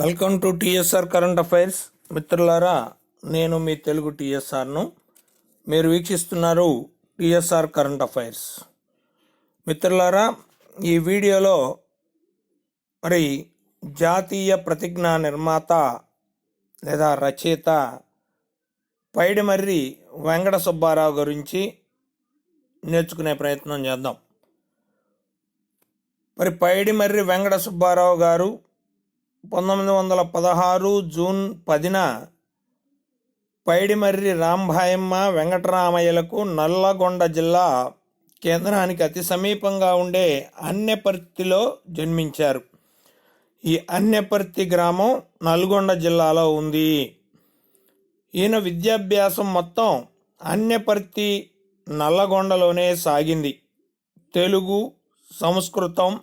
Welcome to TSR current affairs. మిత్రులారా నేను మీ తెలుగు టీఎస్ఆర్ను. మీరు వీక్షిస్తున్నారు టిఎస్ఆర్ కరెంట్ అఫైర్స్. మిత్రులారా ఈ వీడియోలో మరి జాతీయ ప్రతిజ్ఞా నిర్మాత లేదా రచయిత పైడిమర్రి వెంకట సుబ్బారావు గురించి నేర్చుకునే ప్రయత్నం చేద్దాం. మరి పైడిమర్రి వెంకట సుబ్బారావు గారు పంతొమ్మిది వందల పదహారు జూన్ పదిన పైడిమర్రి రాంభాయమ్మ వెంకటరామయ్యలకు నల్లగొండ జిల్లా కేంద్రానికి అతి సమీపంగా ఉండే అన్నెపర్తిలో జన్మించారు. ఈ అన్నెపర్తి గ్రామం నల్గొండ జిల్లాలో ఉంది. ఈయన విద్యాభ్యాసం మొత్తం అన్నపర్తి నల్లగొండలోనే సాగింది. తెలుగు సంస్కృతం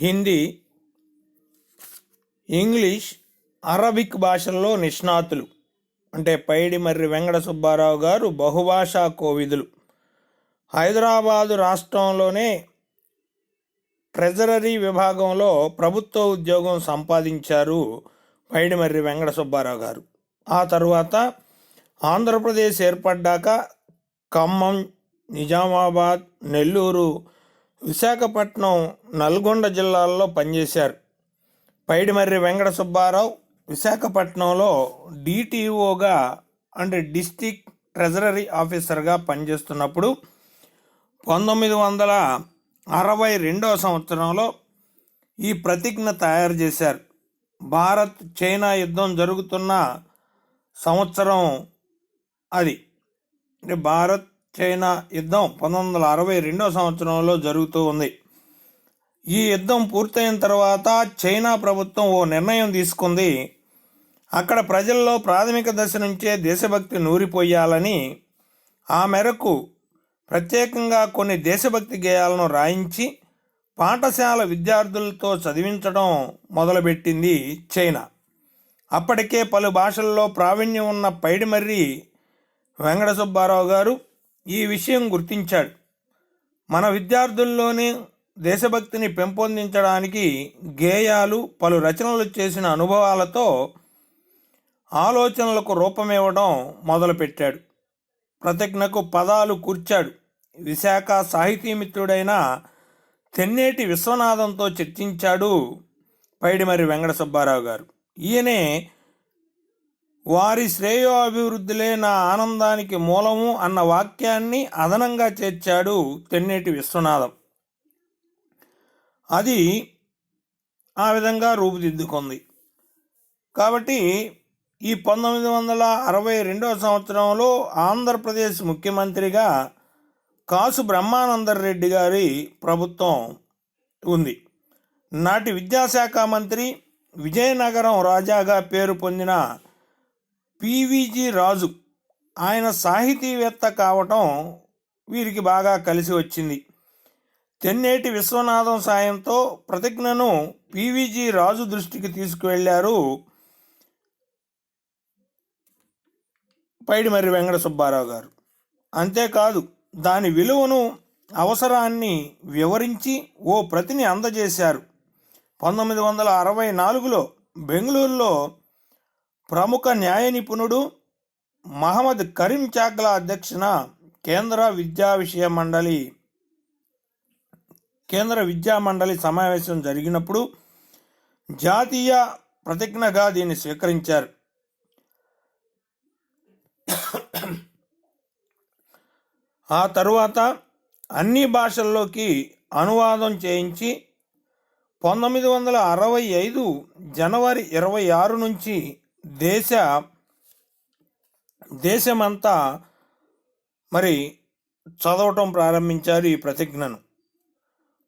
హిందీ ఇంగ్లీష్ అరబిక్ భాషల్లో నిష్ణాతులు అంటే పైడిమర్రి వెంకట సుబ్బారావు గారు బహుభాషా కోవిదులు. హైదరాబాదు రాష్ట్రంలోనే ట్రెజరీ విభాగంలో ప్రభుత్వ ఉద్యోగం సంపాదించారు పైడిమర్రి వెంకట సుబ్బారావు గారు. ఆ తరువాత ఆంధ్రప్రదేశ్ ఏర్పడ్డాక ఖమ్మం నిజామాబాద్ నెల్లూరు విశాఖపట్నం నల్గొండ జిల్లాల్లో పనిచేశారు. పైడిమర్రి వెంకట సుబ్బారావు విశాఖపట్నంలో డిటిఓగా అంటే డిస్టిక్ ట్రెజరీ ఆఫీసర్గా పనిచేస్తున్నప్పుడు పంతొమ్మిది వందల అరవై రెండవ సంవత్సరంలో ఈ ప్రతిజ్ఞ తయారు చేశారు. భారత్ చైనా యుద్ధం జరుగుతున్న సంవత్సరం అది. అంటే భారత్ చైనా యుద్ధం పంతొమ్మిది వందల అరవై రెండవ సంవత్సరంలో జరుగుతూ ఉంది. ఈ యుద్ధం పూర్తయిన తర్వాత చైనా ప్రభుత్వం ఓ నిర్ణయం తీసుకుంది. అక్కడ ప్రజల్లో ప్రాథమిక దశ నుంచే దేశభక్తి నూరిపోయాలని ఆ మేరకు ప్రత్యేకంగా కొన్ని దేశభక్తి గేయాలను రాయించి పాఠశాల విద్యార్థులతో చదివించడం మొదలుపెట్టింది చైనా. అప్పటికే పలు భాషల్లో ప్రావీణ్యం ఉన్న పైడిమర్రి వెంకట సుబ్బారావు గారు ఈ విషయం గుర్తించాడు. మన విద్యార్థుల్లోని దేశభక్తిని పెంపొందించడానికి గేయాలు పలు రచనలు చేసిన అనుభవాలతో ఆలోచనలకు రూపమివ్వడం మొదలుపెట్టాడు. ప్రతిజ్ఞకు పదాలు కూర్చాడు. విశాఖ సాహితీమిత్రుడైన తెన్నేటి విశ్వనాథంతో చర్చించాడు పైడిమరి వెంకట సుబ్బారావు గారు. ఈయనే వారి శ్రేయో అభివృద్ధిలే నా ఆనందానికి మూలము అన్న వాక్యాన్ని అదనంగా చేర్చాడు తెన్నేటి విశ్వనాథం. అది ఆ విధంగా రూపుదిద్దుకుంది. కాబట్టి ఈ పంతొమ్మిది వందల అరవై రెండవ సంవత్సరంలో ఆంధ్రప్రదేశ్ ముఖ్యమంత్రిగా కాసు బ్రహ్మానందర్ రెడ్డి గారి ప్రభుత్వం ఉంది. నాటి విద్యాశాఖ మంత్రి విజయనగరం రాజాగా పేరు పొందిన పివిజి రాజు ఆయన సాహితీవేత్త కావటం వీరికి బాగా కలిసి వచ్చింది. తెన్నేటి విశ్వనాథం సాయంతో ప్రతిజ్ఞను పివిజి రాజు దృష్టికి తీసుకువెళ్ళారు పైడిమర్రి వెంకట సుబ్బారావు గారు. అంతేకాదు దాని విలువను అవసరాన్ని వివరించి ఓ ప్రతిని అందజేశారు. పంతొమ్మిది వందల అరవై నాలుగులో బెంగళూరులో ప్రముఖ న్యాయ నిపుణుడు మహమ్మద్ కరీం చాగ్లా అధ్యక్షన కేంద్ర విద్యా విషయ మండలి కేంద్ర విద్యా మండలి సమావేశం జరిగినప్పుడు జాతీయ ప్రతిజ్ఞగా దీన్ని స్వీకరించారు. ఆ తరువాత అన్ని భాషల్లోకి అనువాదం చేయించి పంతొమ్మిది వందల అరవై ఐదు జనవరి ఇరవై ఆరు నుంచి దేశ దేశమంతా మరి చదవటం ప్రారంభించారు ఈ ప్రతిజ్ఞను.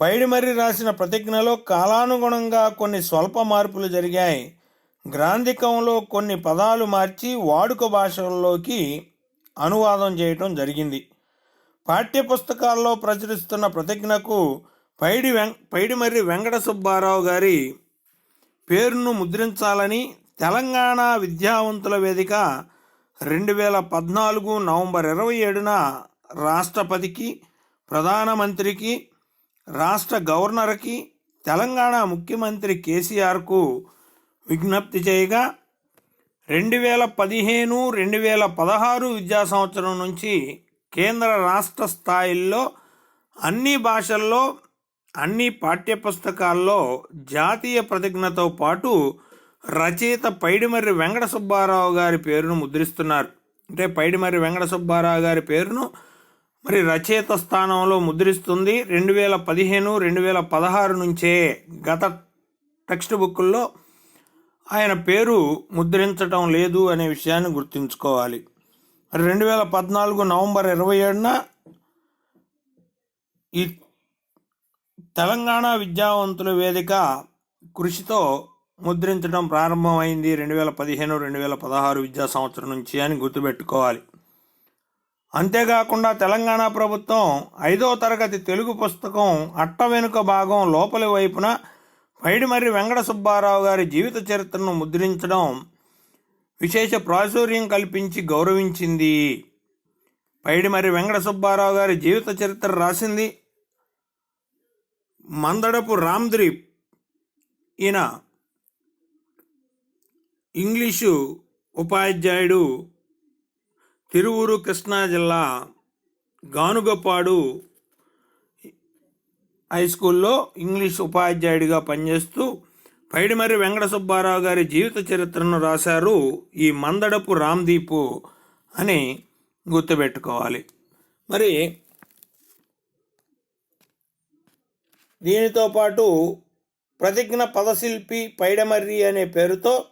పైడిమర్రి రాసిన ప్రతిజ్ఞలో కాలానుగుణంగా కొన్ని స్వల్ప మార్పులు జరిగాయి. గ్రాంధికంలో కొన్ని పదాలు మార్చి వాడుక భాషల్లోకి అనువాదం చేయటం జరిగింది. పాఠ్యపుస్తకాల్లో ప్రచురిస్తున్న ప్రతిజ్ఞకు పైడి వెం పైడిమర్రి వెంకట సుబ్బారావు గారి పేరును ముద్రించాలని తెలంగాణ విద్యావంతుల వేదిక రెండు వేల పద్నాలుగు నవంబర్ ఇరవై ఏడున రాష్ట్రపతికి ప్రధానమంత్రికి రాష్ట్ర గవర్నర్కి తెలంగాణ ముఖ్యమంత్రి కేసీఆర్కు విజ్ఞప్తి చేయగా రెండు వేల పదిహేను రెండు వేల పదహారు విద్యా సంవత్సరం నుంచి కేంద్ర రాష్ట్ర స్థాయిల్లో అన్ని భాషల్లో అన్ని పాఠ్యపుస్తకాల్లో జాతీయ ప్రతిజ్ఞతో పాటు రచయిత పైడిమర్రి వెంకట సుబ్బారావు గారి పేరును ముద్రిస్తున్నారు. అంటే పైడిమర్రి వెంకట సుబ్బారావు గారి పేరును మరి రచయిత స్థానంలో ముద్రిస్తుంది రెండు వేల పదిహేను రెండు వేల పదహారు నుంచే గత టెక్స్ట్ బుక్కుల్లో ఆయన పేరు ముద్రించటం లేదు అనే విషయాన్ని గుర్తుంచుకోవాలి. మరి రెండు వేల పద్నాలుగు నవంబర్ ఇరవై ఏడున ఈ తెలంగాణ విద్యావంతుల వేదిక కృషితో ముద్రించడం ప్రారంభమైంది. రెండు వేల పదిహేను రెండు వేల పదహారు విద్యా సంవత్సరం నుంచి అని గుర్తుపెట్టుకోవాలి. అంతేకాకుండా తెలంగాణ ప్రభుత్వం ఐదో తరగతి తెలుగు పుస్తకం అట్ట వెనుక భాగం లోపలి వైపున పైడిమర్రి వెంకట సుబ్బారావు గారి జీవిత చరిత్రను ముద్రించడం విశేష ప్రాచుర్యం కల్పించి గౌరవించింది. పైడిమర్రి వెంకట సుబ్బారావు గారి జీవిత చరిత్ర రాసింది మందడపు రామ్ద్రీప్ ఈయన ఇంగ్లీషు ఉపాధ్యాయుడు తిరువూరు కృష్ణా జిల్లా గానుగపాడు హై స్కూల్లో ఇంగ్లీష్ ఉపాధ్యాయుడిగా పనిచేస్తూ పైడిమర్రి వెంకట సుబ్బారావు గారి జీవిత చరిత్రను రాశారు ఈ మందడపు రామ్దీపు అని గుర్తుపెట్టుకోవాలి. మరి దీనితో పాటు ప్రతిజ్ఞ పదశిల్పి పైడమర్రి అనే పేరుతో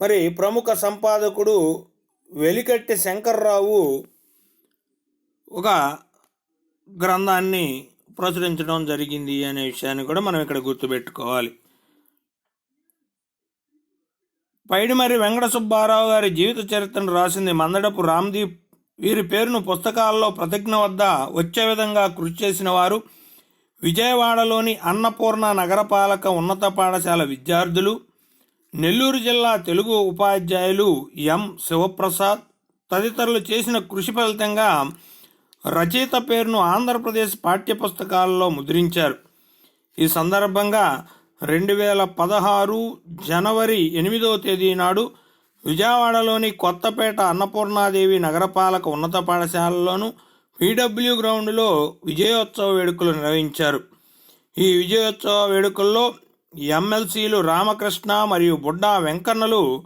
మరి ప్రముఖ సంపాదకుడు వెలికట్టి శంకర్రావు ఒక గ్రంథాన్ని ప్రచురించడం జరిగింది అనే విషయాన్ని కూడా మనం ఇక్కడ గుర్తుపెట్టుకోవాలి. పైడిమరి వెంకట సుబ్బారావు గారి జీవిత చరిత్రను రాసింది మందడపు రామ్దీప్. వీరి పేరును పుస్తకాల్లో ప్రతిజ్ఞ వద్ద వచ్చే విధంగా కృషి చేసిన వారు విజయవాడలోని అన్నపూర్ణ నగరపాలక ఉన్నత పాఠశాల విద్యార్థులు. నెల్లూరు జిల్లా తెలుగు ఉపాధ్యాయులు ఎం. శివప్రసాద్ తదితరులు చేసిన కృషి ఫలితంగా రచయిత పేరును ఆంధ్రప్రదేశ్ పాఠ్యపుస్తకాల్లో ముద్రించారు. ఈ సందర్భంగా రెండు వేల పదహారు జనవరి ఎనిమిదవ తేదీ నాడు విజయవాడలోని కొత్తపేట అన్నపూర్ణాదేవి నగరపాలక ఉన్నత పాఠశాలలోను పీడబ్ల్యూ గ్రౌండ్లో విజయోత్సవ వేడుకలు నిర్వహించారు. ఈ విజయోత్సవ వేడుకల్లో ఎమ్మెల్సీలు రామకృష్ణ మరియు బుడ్డా వెంకన్నలు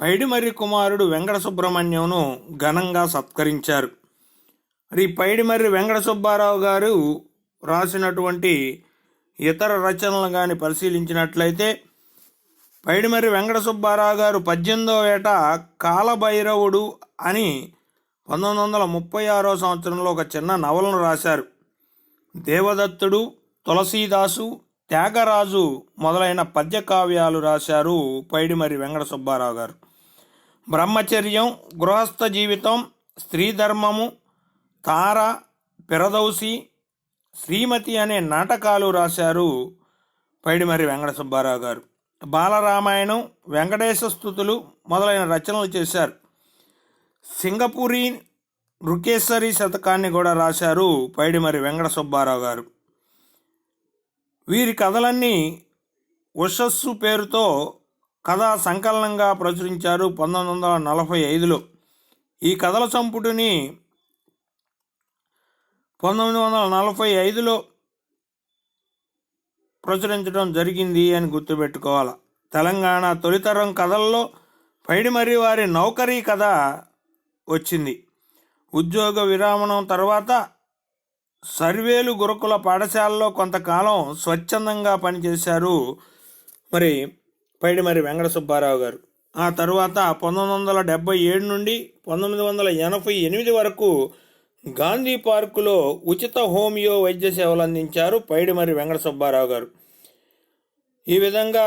పైడిమర్రి కుమారుడు వెంకట సుబ్రహ్మణ్యంను ఘనంగా సత్కరించారు. మరి పైడిమర్రి వెంకట సుబ్బారావు గారు రాసినటువంటి ఇతర రచనలు కానీ పరిశీలించినట్లయితే పైడిమర్రి వెంకట సుబ్బారావు గారు పద్దెనిమిదో ఏట కాలభైరవుడు అని పంతొమ్మిది వందల ముప్పై ఆరో సంవత్సరంలో ఒక చిన్న నవలను రాశారు. దేవదత్తుడు తులసీదాసు త్యాగరాజు మొదలైన పద్య కావ్యాలు రాశారు పైడిమరి వెంకట సుబ్బారావు గారు. బ్రహ్మచర్యం గృహస్థ జీవితం స్త్రీ ధర్మము తార పిరదౌసి శ్రీమతి అనే నాటకాలు రాశారు పైడిమర్రి వెంకట సుబ్బారావు గారు. బాలరామాయణం వెంకటేశ స్థుతులు మొదలైన రచనలు చేశారు. సింగపూరి నృకేశ్వరి శతకాన్ని కూడా రాశారు పైడిమర్రి వెంకట సుబ్బారావు గారు. వీరి కథలన్నీ ఉషస్సు పేరుతో కథా సంకలనంగా ప్రచురించారు పంతొమ్మిది వందల నలభై ఐదులో. ఈ కథల సంపుటిని పంతొమ్మిది వందల నలభై ఐదులో ప్రచురించడం జరిగింది అని గుర్తుపెట్టుకోవాలి. తెలంగాణ తొలితరం కథల్లో పైడిమరి వారి నౌకరీ కథ వచ్చింది. ఉద్యోగ విరామణం తర్వాత సర్వేలు గురుకుల పాఠశాలలో కొంతకాలం స్వచ్ఛందంగా పనిచేశారు మరి పైడిమరి వెంకట సుబ్బారావు గారు. ఆ తర్వాత పంతొమ్మిది వందల డెబ్బై ఏడు నుండి పంతొమ్మిది వందల ఎనభై ఎనిమిది వరకు గాంధీ పార్కులో ఉచిత హోమియో వైద్య సేవలు అందించారు పైడిమరి వెంకట సుబ్బారావు గారు. ఈ విధంగా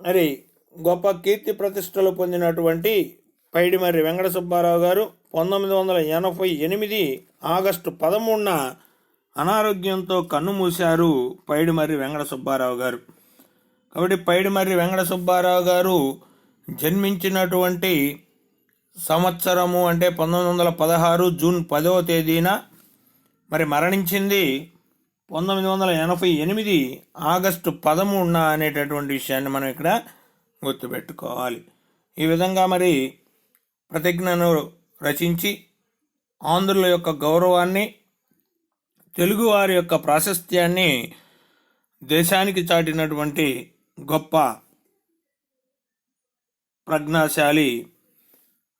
మరి గొప్ప కీర్తి ప్రతిష్టలు పొందినటువంటి పైడిమర్రి వెంకట సుబ్బారావు గారు పంతొమ్మిది వందల ఎనభై ఎనిమిది ఆగస్టు పదమూడున అనారోగ్యంతో కన్ను మూశారు పైడిమర్రి వెంకట సుబ్బారావు గారు. కాబట్టి పైడిమర్రి వెంకట సుబ్బారావు గారు జన్మించినటువంటి సంవత్సరము అంటే పంతొమ్మిది వందల పదహారు జూన్ పదవ తేదీన మరి మరణించింది పంతొమ్మిది వందల ఎనభై ఎనిమిది ఆగస్టు పదమూడున అనేటటువంటి విషయాన్ని మనం ఇక్కడ గుర్తుపెట్టుకోవాలి. ఈ విధంగా మరి ప్రతిజ్ఞను రచించి ఆంధ్రుల యొక్క గౌరవాన్ని తెలుగువారి యొక్క ప్రాశస్త్యాన్ని దేశానికి చాటినటువంటి గొప్ప ప్రజ్ఞాశాలి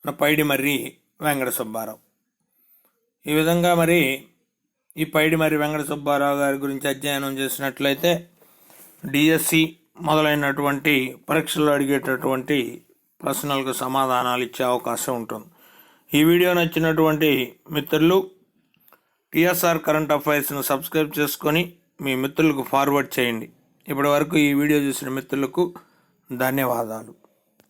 మన పైడిమర్రి వెంకట సుబ్బారావు ఈ విధంగా మరి ఈ పైడిమర్రి వెంకట సుబ్బారావు గారి గురించి అధ్యయనం చేసినట్లయితే డిఎస్సి మొదలైనటువంటి పరీక్షలు అడిగేటటువంటి ప్రశ్నలకు సమాధానాలు ఇచ్చే అవకాశం ఉంటుంది. ఈ వీడియో నచ్చినటువంటి మిత్రులు టీఎస్ఆర్ కరెంట్ అఫైర్స్ను సబ్స్క్రైబ్ చేసుకొని మీ మిత్రులకు ఫార్వర్డ్ చేయండి. ఇప్పటి వరకు ఈ వీడియో చూసిన మిత్రులకు ధన్యవాదాలు.